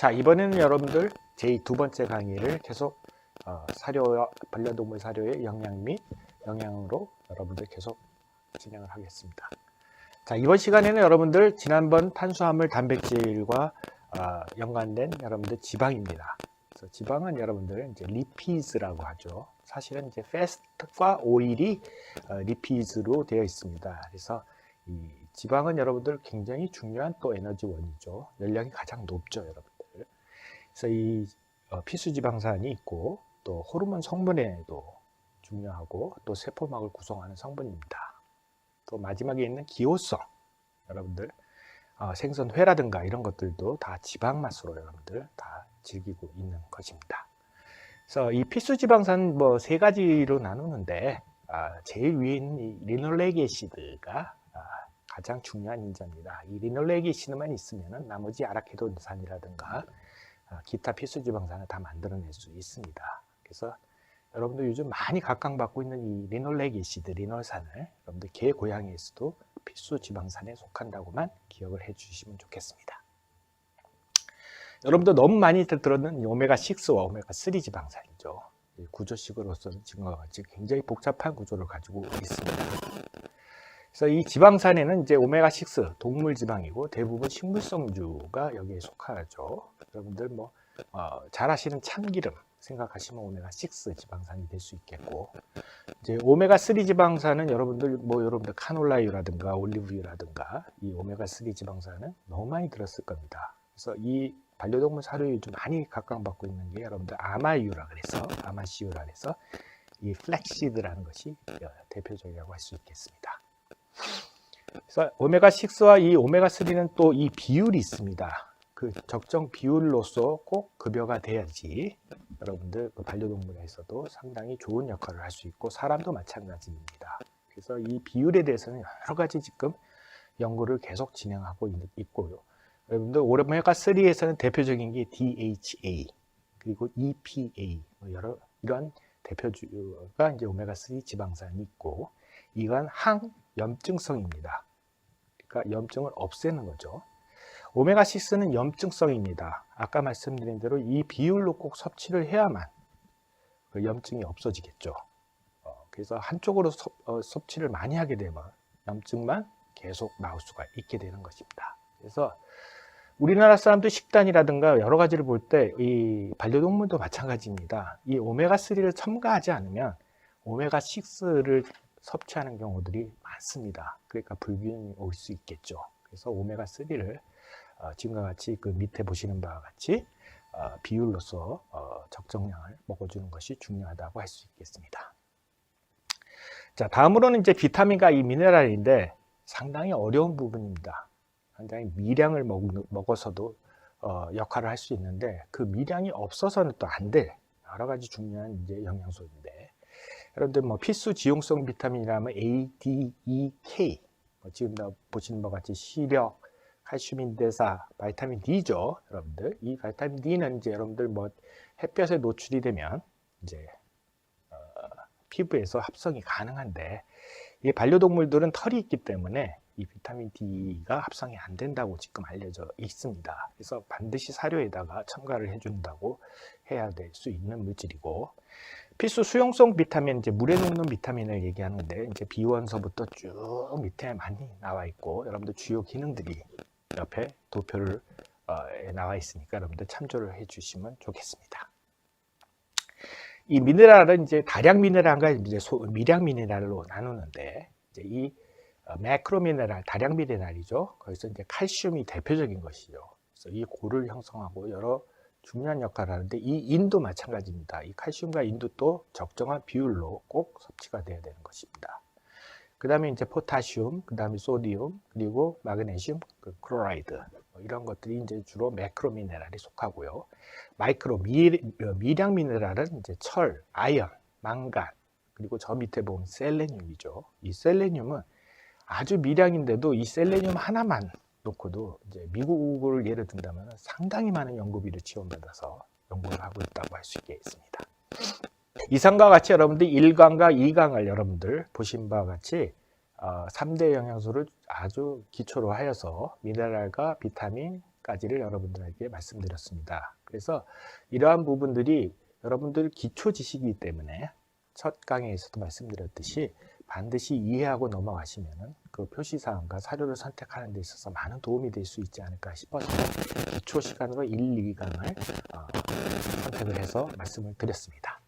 자, 이번에는 여러분들 제 두 번째 강의를 계속 어, 사료와 반려동물 사료의 영양 및 영양으로 여러분들 계속 진행을 하겠습니다. 자, 이번 시간에는 여러분들 지난번 탄수화물 단백질과 어, 연관된 여러분들 지방입니다. 그래서 지방은 여러분들 이제 리피즈라고 하죠. 사실은 이제 패스트과 오일이 어, 리피즈로 되어 있습니다. 그래서 이 지방은 여러분들 굉장히 중요한 또 에너지원이죠. 열량이 가장 높죠, 여러분들. 그래서 이 어, 필수지방산이 있고 또 호르몬 성분에도 중요하고 또 세포막을 구성하는 성분입니다. 또 마지막에 있는 기호성, 여러분들 어, 생선회라든가 이런 것들도 다 지방 맛으로 여러분들 다 즐기고 있는 것입니다. 그래서 이 필수 지방산 뭐 세 가지로 나누는데 아, 제일 위에 있는 애시드가 아, 가장 중요한 인자입니다. 이 리놀렉 애시드만 있으면 나머지 아라케도산이라든가 아, 기타 필수 지방산을 다 만들어낼 수 있습니다. 그래서 여러분들 요즘 많이 각광받고 있는 이 리놀렉 애시드, 리놀산을 여러분들 개 고양이에서도 필수 지방산에 속한다고만 기억을 해주시면 좋겠습니다. 여러분들 너무 많이 들었는 이 오메가6와 오메가3 지방산이죠. 이 구조식으로서는 같이 굉장히 복잡한 구조를 가지고 있습니다. 그래서 이 지방산에는 이제 오메가6 동물 지방이고 대부분 식물성주가 여기에 속하죠. 여러분들 뭐 어, 잘 아시는 참기름 생각하시면 오메가6 지방산이 될 수 있겠고 이제 오메가3 지방산은 여러분들 뭐 여러분들 카놀라유라든가 올리브유라든가 이 오메가3 지방산은 너무 많이 들었을 겁니다. 그래서 이 반려동물 사료에 요즘 많이 각광받고 있는 게 여러분들 아마유라 그래서 아마시유라 그래서 이 플렉시드라는 것이 어, 대표적이라고 할 수 있겠습니다. 그래서 오메가 6와 이 오메가 3는 또 이 비율이 있습니다. 그 적정 비율로서 꼭 급여가 돼야지 여러분들 그 반려동물에서도 상당히 좋은 역할을 할 수 있고 사람도 마찬가지입니다. 그래서 이 비율에 대해서는 여러 가지 지금 연구를 계속 진행하고 있- 있고요. 여러분들 오메가 3에서는 대표적인 게 DHA 그리고 EPA 뭐 여러 이런 대표주가 이제 오메가 3 지방산이 있고 이건 항 염증성입니다. 그러니까 염증을 없애는 거죠. 오메가6는 염증성입니다. 아까 말씀드린 대로 이 비율로 꼭 섭취를 해야만 그 염증이 없어지겠죠. 어, 그래서 한쪽으로 섭, 어, 섭취를 많이 하게 되면 염증만 계속 나올 수가 있게 되는 것입니다. 그래서 우리나라 사람들 식단이라든가 여러 가지를 볼 때 이 반려동물도 마찬가지입니다. 이 오메가3를 첨가하지 않으면 오메가6를 섭취하는 경우들이 많습니다. 그러니까 불균형이 올 수 있겠죠. 그래서 오메가3를 어, 지금과 같이 그 밑에 보시는 바와 같이 어, 비율로서 어, 적정량을 먹어주는 것이 중요하다고 할 수 있겠습니다. 자, 다음으로는 이제 비타민과 이 미네랄인데 상당히 어려운 부분입니다. 상당히 미량을 먹, 먹어서도 어, 역할을 할 수 있는데 그 미량이 없어서는 또 안 될 여러 가지 중요한 이제 영양소인데 여러분들 뭐 필수 지용성 비타민이라면 A, D, E, K 뭐 지금 다 보시는 바와 같이 시력, 칼슘 대사, 바이타민 D죠, 여러분들. 이 바이타민 D는 이제 여러분들 뭐 햇볕에 노출이 되면 이제 어, 피부에서 합성이 가능한데 이 반려동물들은 털이 있기 때문에 이 비타민 D가 합성이 안 된다고 지금 알려져 있습니다. 그래서 반드시 사료에다가 첨가를 해준다고 해야 될 수 있는 물질이고 필수 수용성 비타민 이제 물에 녹는 비타민을 얘기하는데 이제 비원서부터 쭉 밑에 많이 나와 있고 여러분들 주요 기능들이 옆에 도표를 어, 에 나와 있으니까 여러분들 참조를 해 주시면 좋겠습니다. 이 미네랄은 이제 다량 미네랄과 이제 소, 미량 미네랄로 나누는데 이제 이 어, 매크로 미네랄, 다량 미네랄이죠. 거기서 이제 칼슘이 대표적인 것이죠. 그래서 이 고를 형성하고 여러 중요한 역할을 하는데 이 인도 마찬가지입니다. 이 칼슘과 인도도 적정한 비율로 꼭 섭취가 돼야 되는 것입니다. 그 다음에 이제 포타슘, 그 다음에 소디움, 그리고 마그네슘, 그 클로라이드 뭐 이런 것들이 이제 주로 매크로 미네랄이 속하고요. 마이크로 미, 어, 미량 미네랄은 이제 철, 아연, 망간, 그리고 저 밑에 보면 셀레늄이죠. 이 셀레늄은 아주 미량인데도 이 셀레늄 하나만 놓고도 이제 미국을 예를 든다면 상당히 많은 연구비를 지원받아서 연구를 하고 있다고 할 수 있겠습니다. 이상과 같이 여러분들 1강과 2강을 여러분들 보신 바와 같이 어, 3대 영양소를 아주 기초로 하여서 미네랄과 비타민, 까지를 여러분들에게 말씀드렸습니다. 그래서 이러한 부분들이 여러분들 기초 지식이기 때문에 첫 강의에서도 말씀드렸듯이 반드시 이해하고 넘어가시면 그 표시사항과 사료를 선택하는 데 있어서 많은 도움이 될 수 있지 않을까 싶어서 기초 시간으로 1, 2강을 어, 선택을 해서 말씀을 드렸습니다.